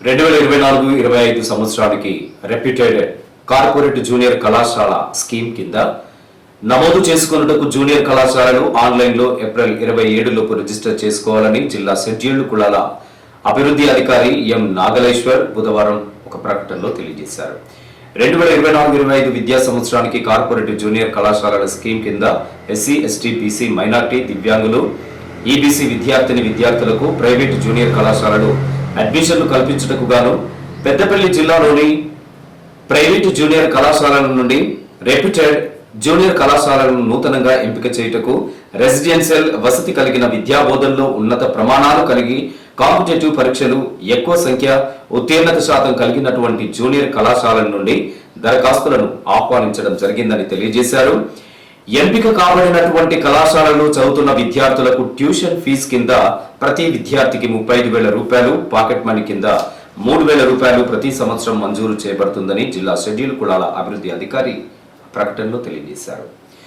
రెండు వేల ఇరవై నాలుగు ఇరవై ఐదు సంవత్సరానికి రెప్యూటెడ్ కార్పొరేట్ జూనియర్ కళాశాల స్కీమ్ కింద నమోదు చేసుకున్నటకు జూనియర్ కళాశాలను ఆన్లైన్లో ఏప్రిల్ ఇరవై ఏడులోపు రిజిస్టర్ చేసుకోవాలని జిల్లా షెడ్యూల్డ్ కులాల అభివృద్ధి అధికారి ఎం నాగలేశ్వర్ బుధవారం ఒక ప్రకటనలో తెలియజేశారు. రెండు వేల ఇరవై నాలుగు ఇరవై ఐదు విద్యా సంవత్సరానికి కార్పొరేట్ జూనియర్ కళాశాలల స్కీమ్ కింద ఎస్సీ ఎస్టీ బీసీ మైనార్టీ దివ్యాంగులు ఈబీసీ విద్యార్థిని విద్యార్థులకు ప్రైవేటు జూనియర్ కళాశాలలు అడ్మిషన్లు కల్పించటకు గాను పెద్దపల్లి జిల్లాలోని ప్రైవేటు జూనియర్ కళాశాలల నుండి రెప్యూటెడ్ జూనియర్ కళాశాలలను నూతనంగా ఎంపిక చేయుటకు రెసిడెన్షియల్ వసతి కలిగిన విద్యా బోధనలో ఉన్నత ప్రమాణాలు కలిగి కాంపిటేటివ్ పరీక్షలు ఎక్కువ సంఖ్య ఉత్తీర్ణత శాతం కలిగినటువంటి జూనియర్ కళాశాలల నుండి దరఖాస్తులను ఆహ్వానించడం జరిగిందని తెలియజేశారు. ఎంపిక కాబడినటువంటి కళాశాలలో చదువుతున్న విద్యార్థులకు ట్యూషన్ ఫీజు కింద ప్రతి విద్యార్థికి ముప్పై ఐదు వేల రూపాయలు పాకెట్ మనీ కింద మూడు వేల రూపాయలు ప్రతి సంవత్సరం మంజూరు చేయబడుతుందని జిల్లా షెడ్యూల్ కులాల అభివృద్ధి అధికారి ప్రకటనలో తెలియజేశారు.